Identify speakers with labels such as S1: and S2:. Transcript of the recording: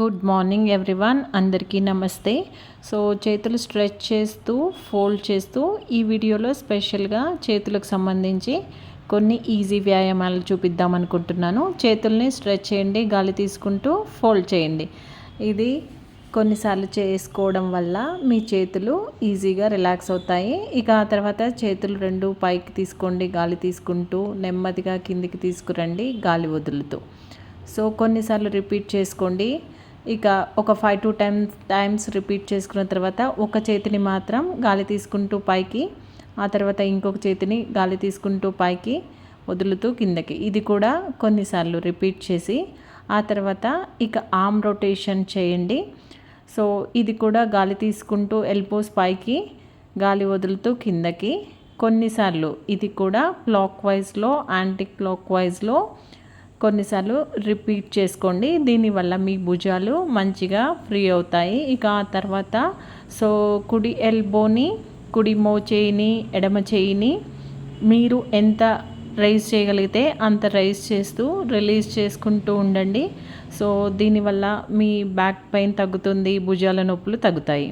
S1: Good morning everyone అందరికీ నమస్తే. So చేతులు స్ట్రెచ్ చేస్తూ ఫోల్డ్ చేస్తూ ఈ వీడియోలో స్పెషల్గా చేతులకు సంబంధించి కొన్ని ఈజీ వ్యాయామాలు చూపిద్దాం అనుకుంటున్నాను. చేతుల్ని స్ట్రెచ్ చేయండి గాలి తీసుకుంటూ ఫోల్డ్ చేయండి. ఇది కొన్నిసార్లు చేసుకోవడం వల్ల మీ చేతులు ఈజీగా రిలాక్స్ అవుతాయి. ఇక ఆ తర్వాత చేతులు రెండు పైకి తీసుకోండి గాలి తీసుకుంటూ నెమ్మదిగా కిందికి తీసుకురండి గాలి వదులుతూ. సో కొన్నిసార్లు రిపీట్ చేసుకోండి. ఇక ఒక five to ten times repeat చేసుకున్న తర్వాత ఒక చేతిని మాత్రం గాలి తీసుకుంటూ పైకి ఆ తర్వాత ఇంకొక చేతిని గాలి తీసుకుంటూ పైకి వదులుతూ కిందకి. ఇది కూడా కొన్నిసార్లు రిపీట్ చేసి ఆ తర్వాత ఇక ఆమ్ రొటేషన్ చేయండి. సో ఇది కూడా గాలి తీసుకుంటూ ఎల్బోస్ పైకి గాలి వదులుతూ కిందకి. కొన్నిసార్లు ఇది కూడా క్లాక్ వైజ్లో యాంటీ క్లాక్ వైజ్లో కొన్నిసార్లు రిపీట్ చేసుకోండి. దీనివల్ల మీ భుజాలు మంచిగా ఫ్రీ అవుతాయి. ఇక ఆ తర్వాత సో కుడి ఎల్బోని కుడి మో చేయిని ఎడమ చేయిని మీరు ఎంత రైజ్ చేయగలిగితే అంత రైజ్ చేస్తూ రిలీజ్ చేసుకుంటూ ఉండండి. సో దీనివల్ల మీ బ్యాక్ పెయిన్ తగ్గుతుంది భుజాల నొప్పులు తగ్గుతాయి.